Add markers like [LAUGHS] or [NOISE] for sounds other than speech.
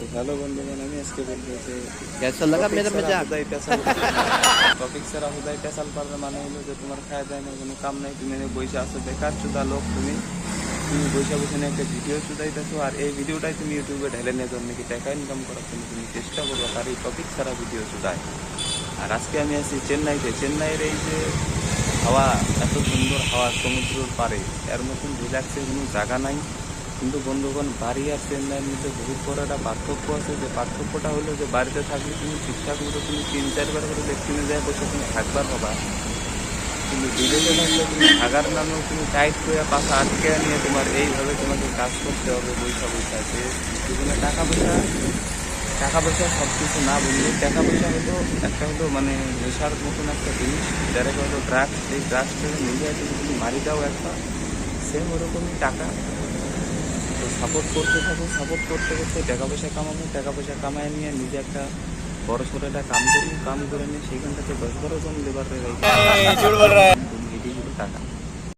তো হ্যালো বন্ধুগণ আমি আজকে বলবো যে कैसा लगा मेरा मजाक টপিক ছাড়া হুদাই পেশাল [LAUGHS] পারবে মানে হলো যে তোমার খায় দেয় না কোনো কাম নাই তুমি এনে বসে আসো বেকার চুদা লোক তুমি তুমি বসে বসে নিয়ে একটা ভিডিও চুদাইতেছো আর এই ভিডিওটাই তুমি ইউটিউবে ঢেলে নিয়ে যাও নাকি টাকা ইনকাম করার জন্য তুমি চেষ্টা করবো তার এই টপিক ছাড়া ভিডিও চুদায় আর আজকে আমি আছি চেন্নাইতে চেন্নাইয়ের এই যে হাওয়া এত সুন্দর হাওয়া সমুদ্রের পারে এর মতন রিল্যাক্সের কোনো জায়গা নাই কিন্তু বন্ধুগণ, বাড়ি আর চেন্নাইয়ের মধ্যে বহুত বড় একটা পার্থক্য আছে। যে পার্থক্যটা হলো যে, বাড়িতে থাকলে তুমি ঠিকঠাক মতো তুমি তিন চারবার করে লেট্রিনে যায়, বসে তুমি থাকবার হবা। কিন্তু বিদেশে থাকলে তুমি থাকার নামেও তুমি টাইট করে পাশা আটকে নিয়ে তোমার এইভাবে তোমাকে কাজ করতে হবে বৈশা বৈশা যে জীবনে টাকা পয়সা টাকা পয়সা সব কিছু না বললে টাকা পয়সা হলো একটা হলো মানে নেশার মতন একটা জিনিস। যারা হলো ড্রাগস এই ড্রাগসটাকে নিজে আছে যদি মারি দাও একটা। সেম ওরকমই টাকা। সাপোর্ট করতে থাকো সাপোর্ট করতে করতে টাকা পয়সা কামাবো টাকা পয়সা কামায় নিয়ে নিজে একটা বড় সড়ো একটা কাম করি কাম করে নিয়ে সেখান থেকে দশ বারো জন লেবার এটাই হলো টাকা।